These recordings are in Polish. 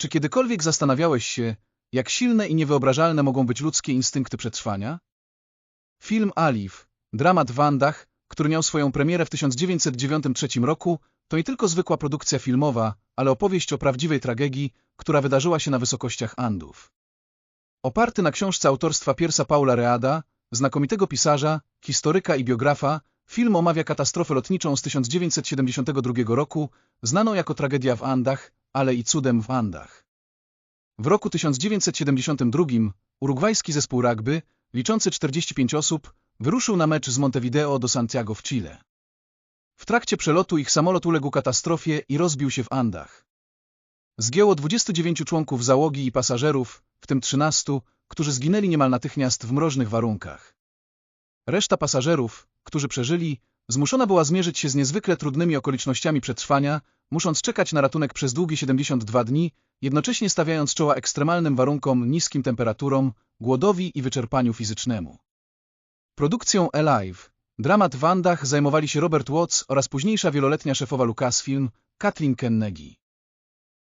Czy kiedykolwiek zastanawiałeś się, jak silne i niewyobrażalne mogą być ludzkie instynkty przetrwania? Film Alif, dramat w Andach, który miał swoją premierę w 1993 roku, to nie tylko zwykła produkcja filmowa, ale opowieść o prawdziwej tragedii, która wydarzyła się na wysokościach Andów. Oparty na książce autorstwa Piersa Paula Reada, znakomitego pisarza, historyka i biografa, film omawia katastrofę lotniczą z 1972 roku, znaną jako tragedia w Andach, ale i cudem w Andach. W roku 1972 urugwajski zespół rugby, liczący 45 osób, wyruszył na mecz z Montevideo do Santiago w Chile. W trakcie przelotu ich samolot uległ katastrofie i rozbił się w Andach. Zgięło 29 członków załogi i pasażerów, w tym 13, którzy zginęli niemal natychmiast w mrożnych warunkach. Reszta pasażerów, którzy przeżyli, zmuszona była zmierzyć się z niezwykle trudnymi okolicznościami przetrwania, musząc czekać na ratunek przez długie 72 dni, jednocześnie stawiając czoła ekstremalnym warunkom, niskim temperaturom, głodowi i wyczerpaniu fizycznemu. Produkcją Alive, dramat w Andach zajmowali się Robert Watts oraz późniejsza wieloletnia szefowa Lucasfilm, Kathleen Kennedy.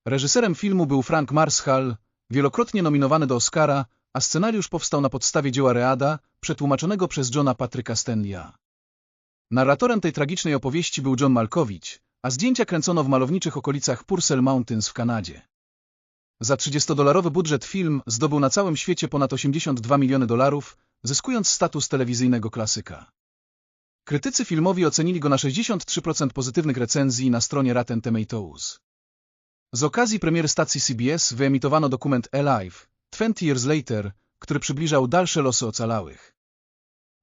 Reżyserem filmu był Frank Marshall, wielokrotnie nominowany do Oscara, a scenariusz powstał na podstawie dzieła Reada, przetłumaczonego przez Johna Patryka Stanleya. Narratorem tej tragicznej opowieści był John Malkowicz, a zdjęcia kręcono w malowniczych okolicach Purcell Mountains w Kanadzie. Za 30-dolarowy budżet film zdobył na całym świecie ponad 82 miliony dolarów, zyskując status telewizyjnego klasyka. Krytycy filmowi ocenili go na 63% pozytywnych recenzji na stronie Rotten Tomatoes. Z okazji premiery stacji CBS wyemitowano dokument Alive, 20 Years Later, który przybliżał dalsze losy ocalałych.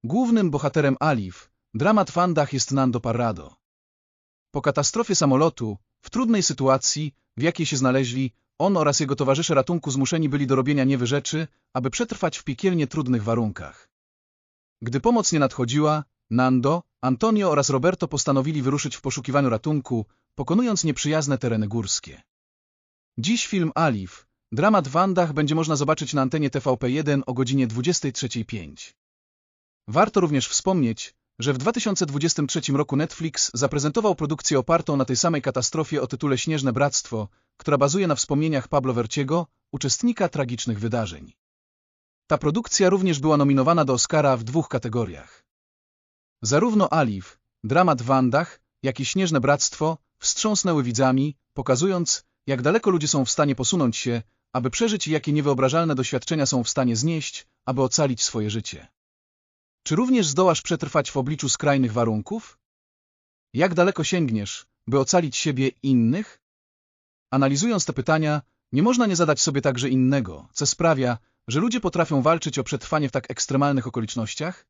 Głównym bohaterem Alive, dramat w Andach jest Nando Parrado. Po katastrofie samolotu, w trudnej sytuacji, w jakiej się znaleźli, on oraz jego towarzysze ratunku zmuszeni byli do robienia niewy rzeczy, aby przetrwać w piekielnie trudnych warunkach. Gdy pomoc nie nadchodziła, Nando, Antonio oraz Roberto postanowili wyruszyć w poszukiwaniu ratunku, pokonując nieprzyjazne tereny górskie. Dziś film Alif, dramat w Andach będzie można zobaczyć na antenie TVP1 o godzinie 23.05. Warto również wspomnieć, że w 2023 roku Netflix zaprezentował produkcję opartą na tej samej katastrofie o tytule Śnieżne Bractwo, która bazuje na wspomnieniach Pablo Verciego, uczestnika tragicznych wydarzeń. Ta produkcja również była nominowana do Oscara w dwóch kategoriach. Zarówno Alif, dramat w Andach, jak i Śnieżne Bractwo wstrząsnęły widzami, pokazując, jak daleko ludzie są w stanie posunąć się, aby przeżyć i jakie niewyobrażalne doświadczenia są w stanie znieść, aby ocalić swoje życie. Czy również zdołasz przetrwać w obliczu skrajnych warunków? Jak daleko sięgniesz, by ocalić siebie i innych? Analizując te pytania, nie można nie zadać sobie także innego, co sprawia, że ludzie potrafią walczyć o przetrwanie w tak ekstremalnych okolicznościach?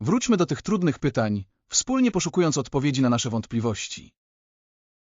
Wróćmy do tych trudnych pytań, wspólnie poszukując odpowiedzi na nasze wątpliwości.